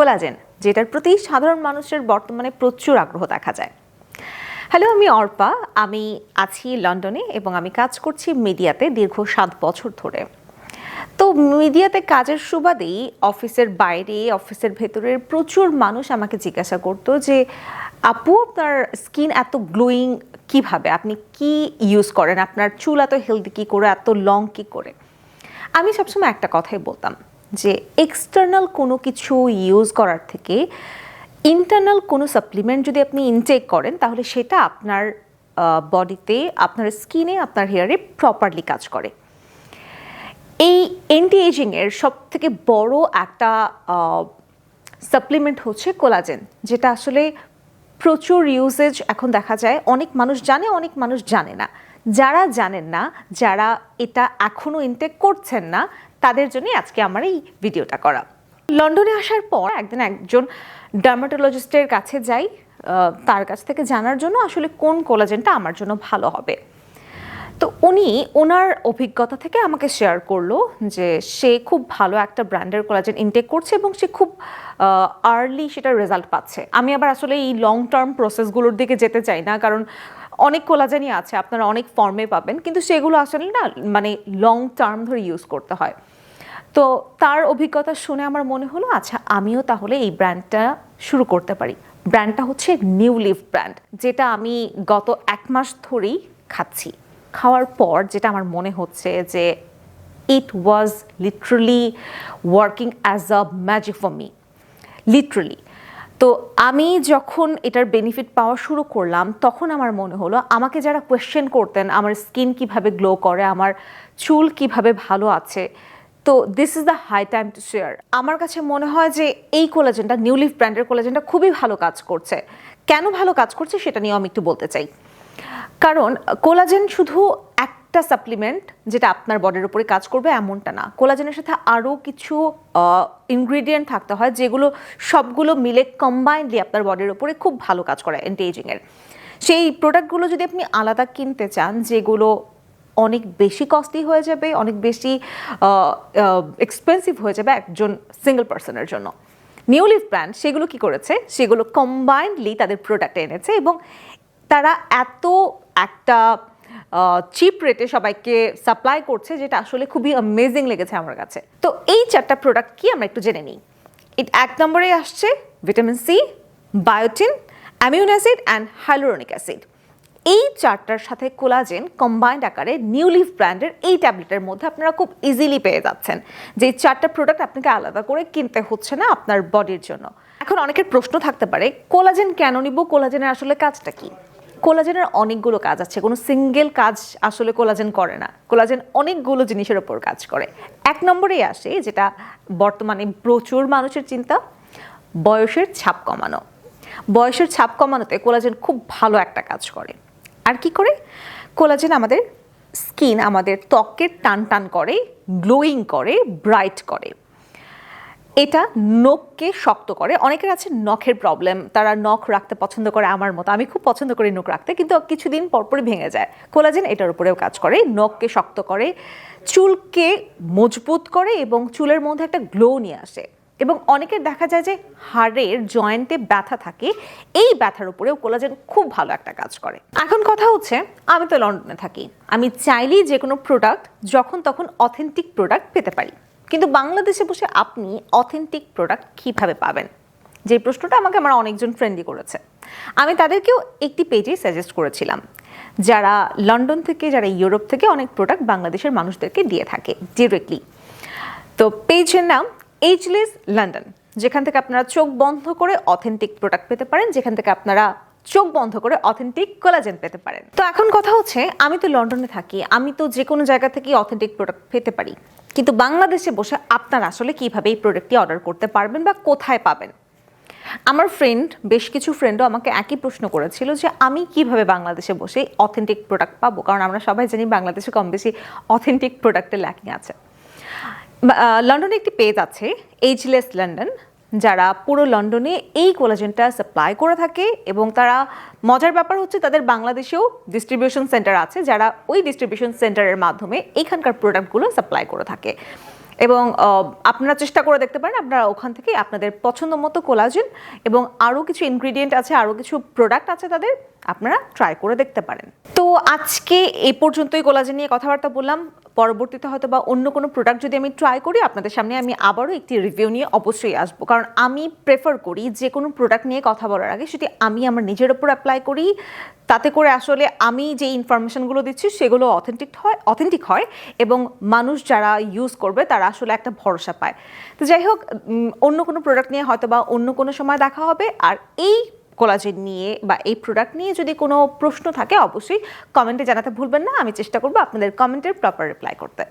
Collagen, যেটার প্রতি সাধারণ মানুষের বর্তমানে প্রচুর আগ্রহ দেখা যায়। হ্যালো আমি অর্পা। আমি আছি লন্ডনে এবং আমি কাজ করছি মিডিয়াতে দীর্ঘ সাত বছর ধরে। তো মিডিয়াতে কাজের সুবাদেই অফিসের বাইরে, অফিসের ভেতরের প্রচুর মানুষ আমাকে জিজ্ঞাসা করতো যে, আপু, আপনার স্কিন এত গ্লোয়িং কীভাবে? আপনি কি ইউজ করেন? আপনার চুল এত হেলদি কী করে? এত লং কী করে? আমি সবসময় একটা কথাই বলতাম যে এক্সটার্নাল কোনো কিছু ইউজ করার থেকে ইন্টারনাল কোনো সাপ্লিমেন্ট যদি আপনি ইনটেক করেন, তাহলে সেটা আপনার বডিতে আপনার স্কিনে আপনার হেয়ারে প্রপারলি কাজ করে। এই এন্টি এজিংয়ের সব থেকে বড় একটা সাপ্লিমেন্ট হচ্ছে কোলাজেন যেটা আসলে প্রচুর ইউজেজ এখন দেখা যায়। অনেক মানুষ জানে, অনেক মানুষ জানে না। যারা জানেন না, যারা এটা এখনও ইনটেক করছেন না তাদের জন্যই আজকে আমার এই ভিডিওটা করা। লন্ডনে আসার পর একদিন একজন ডার্মাটোলজিস্টের কাছে যাই তার কাছ থেকে জানার জন্য আসলে কোন কোলাজেনটা আমার জন্য ভালো হবে। তো উনি ওনার অভিজ্ঞতা থেকে আমাকে শেয়ার করল যে সে খুব ভালো একটা ব্র্যান্ডের কোলাজেন ইনটেক করছে এবং সে খুব আর্লি সেটার রেজাল্ট পাচ্ছে। আমি আবার আসলে এই লং টার্ম প্রসেসগুলোর দিকে যেতে চাই না, কারণ অনেক কোলাজেনই আছে, আপনারা অনেক ফর্মে পাবেন, কিন্তু সেগুলো আসলে না মানে লং টার্ম ধরে ইউজ করতে হয়। তো তার অভিজ্ঞতা শুনে আমার মনে হলো আচ্ছা আমিও তাহলে এই ব্র্যান্ডটা শুরু করতে পারি। ব্র্যান্ডটা হচ্ছে নিউ লিভ ব্র্যান্ড যেটা আমি গত এক মাস ধরেই খাচ্ছি। খাওয়ার পর যেটা আমার মনে হচ্ছে যে it was literally working as a magic for me literally তো আমি যখন এটার বেনিফিট পাওয়া শুরু করলাম, তখন আমার মনে হলো আমাকে যারা কোয়েশ্চেন করতেন, আমার স্কিন কীভাবে গ্লো করে, আমার চুল কীভাবে ভালো আছে, তো this is the high time to share আমার কাছে মনে হয় যে এই কোলাজেনটা নিউ লিফ ব্র্যান্ডের কোলাজেনটা খুবই ভালো কাজ করছে। কেন ভালো কাজ করছে সেটা নিয়েও আমি একটু বলতে চাই। কারণ কোলাজেন শুধু একটা সাপ্লিমেন্ট যেটা আপনার বডির উপরে কাজ করবে, এমনটা না। কোলাজেনের সাথে আরও কিছু ইনগ্রিডিয়েন্ট থাকতে হয়, যেগুলো সবগুলো মিলে কম্বাইন্ডলি আপনার বডির উপরে খুব ভালো কাজ করে অ্যান্টি এজিংয়ের সেই প্রোডাক্টগুলো যদি আপনি আলাদা কিনতে চান, যেগুলো অনেক বেশি কস্টলি হয়ে যাবে, অনেক বেশি এক্সপেন্সিভ হয়ে যাবে একজন সিঙ্গেল পার্সনের জন্য। নিউ লিফ ব্র্যান্ড সেগুলো কি করেছে? সেগুলো কম্বাইন্ডলি তাদের প্রোডাক্ট এনেছে এবং তারা এত একটা চিপ রেটে সবাইকে সাপ্লাই করছে, যেটা আসলে খুবই অ্যামেজিং লেগেছে আমার কাছে। তো এই চারটা প্রোডাক্ট কি আমরা একটু জেনে নিই? ইট এক নম্বরে আসছে vitamin C biotin amino acid and hyaluronic acid এই চারটার সাথে কোলাজেন কম্বাইন্ড আকারে নিউ লিফ ব্র্যান্ডের এই ট্যাবলেটের মধ্যে আপনারা খুব ইজিলি পেয়ে যাচ্ছেন। যে চারটা প্রোডাক্ট আপনাকে আলাদা করে কিনতে হচ্ছে না আপনার বডির জন্য। এখন অনেকের প্রশ্ন থাকতে পারে কোলাজেন কেন নিব? কোলাজেনের আসলে কাজটা কি? কোলাজেনের অনেকগুলো কাজ আছে। কোনো সিঙ্গেল কাজ আসলে কোলাজেন করে না। কোলাজেন অনেকগুলো জিনিসের ওপর কাজ করে। এক নম্বরেই আসে যেটা বর্তমানে প্রচুর মানুষের চিন্তা, বয়সের ছাপ কমানো। বয়সের ছাপ কমানোতে কোলাজেন খুব ভালো একটা কাজ করে। আর কি করে? কোলাজেন আমাদের স্কিন, আমাদের ত্বককে টান টান করে, গ্লোয়িং করে, ব্রাইট করে। এটা নখকে শক্ত করে। অনেকের আছে নখের প্রবলেম তারা নখ রাখতে পছন্দ করে আমার মতো। আমি খুব পছন্দ করি নখ রাখতে, কিন্তু কিছুদিন পরপরই ভেঙে যায়। কোলাজেন এটার উপরেও কাজ করে। নখকে শক্ত করে, চুলকে মজবুত করে এবং চুলের মধ্যে একটা গ্লো নিয়ে আসে। এবং অনেকের দেখা যায় যে হাড়ের জয়েন্টে ব্যথা থাকে। এই ব্যথার উপরেও কোলাজেন খুব ভালো একটা কাজ করে। এখন কথা হচ্ছে, আমি তো লন্ডনে থাকি। আমি চাইলেই যে কোনো প্রোডাক্ট যখন তখন অথেন্টিক প্রোডাক্ট পেতে পারি। কিন্তু বাংলাদেশে বসে আপনি অথেন্টিক প্রোডাক্ট কীভাবে পাবেন? যে প্রশ্নটা আমাকে আমার অনেকজন ফ্রেন্ডই করেছে। আমি তাদেরকেও একটি পেজে সাজেস্ট করেছিলাম, যারা লন্ডন থেকে, যারা ইউরোপ থেকে অনেক প্রোডাক্ট বাংলাদেশের মানুষদেরকে দিয়ে থাকে ডিরেক্টলি তো পেজের নাম এইচলেস লন্ডন যেখান থেকে আপনারা চোখ বন্ধ করে অথেন্টিক প্রোডাক্ট পেতে পারেন, যেখান থেকে আপনারা চোখ বন্ধ করে অথেন্টিক কোলাজেন পেতে পারেন। তো এখন কথা হচ্ছে, আমি তো লন্ডনে থাকি, আমি তো যে কোনো জায়গা থেকে অথেন্টিক প্রোডাক্ট পেতে পারি। কিন্তু বাংলাদেশে বসে আপনারা আসলে কীভাবে এই প্রোডাক্টটি অর্ডার করতে পারবেন বা কোথায় পাবেন? আমার ফ্রেন্ড বেশ কিছু ফ্রেন্ডও আমাকে একই প্রশ্ন করেছিল যে আমি কীভাবে বাংলাদেশে বসে অথেন্টিক প্রোডাক্ট পাবো? কারণ আমরা সবাই জানি বাংলাদেশে কম বেশি অথেন্টিক প্রোডাক্টের ল্যাকিং আছে। লন্ডনে একটি পেজ আছে এইচলেস লন্ডন যারা পুরো লন্ডনে এই কোলাজেনটা সাপ্লাই করে থাকে এবং তারা মজার ব্যাপার হচ্ছে তাদের বাংলাদেশেও ডিস্ট্রিবিউশন সেন্টার আছে যারা ওই ডিস্ট্রিবিউশন সেন্টারের মাধ্যমে এখানকার প্রোডাক্টগুলো সাপ্লাই করে থাকে। এবং আপনারা চেষ্টা করে দেখতে পারেন, আপনারা ওখান থেকে আপনাদের পছন্দ মতো কোলাজেন এবং আরও কিছু ইনগ্রিডিয়েন্ট আছে, আরও কিছু প্রোডাক্ট আছে তাদের, আপনারা ট্রাই করে দেখতে পারেন। তো আজকে এ পর্যন্তই কোলাজেন নিয়ে কথাবার্তা বললাম। পরবর্তীতে হয়তো বা অন্য কোনো প্রোডাক্ট যদি আমি ট্রাই করি, আপনাদের সামনে আমি আবারও একটি রিভিউ নিয়ে অবশ্যই আসব। কারণ আমি প্রেফার করি যে কোনো প্রোডাক্ট নিয়ে কথা বলার আগে সেটি আমি আমার নিজের ওপর অ্যাপ্লাই করি। তাতে করে আসলে আমি যে ইনফরমেশনগুলো দিচ্ছি সেগুলো অথেন্টিক হয় অথেন্টিক হয় এবং মানুষ যারা ইউজ করবে তারা আসলে একটা ভরসা পায়। তো যাই হোক অন্য কোনো প্রোডাক্ট নিয়ে হয়তো বা অন্য কোনো সময় দেখা হবে। আর এই কোলাজেন নিয়ে বা এই প্রোডাক্ট নিয়ে যদি কোনো প্রশ্ন থাকে, অবশ্যই কমেন্টে জানাতে ভুলবেন না। আমি চেষ্টা করব আপনাদের কমেন্টের প্রপার রিপ্লাই করতে।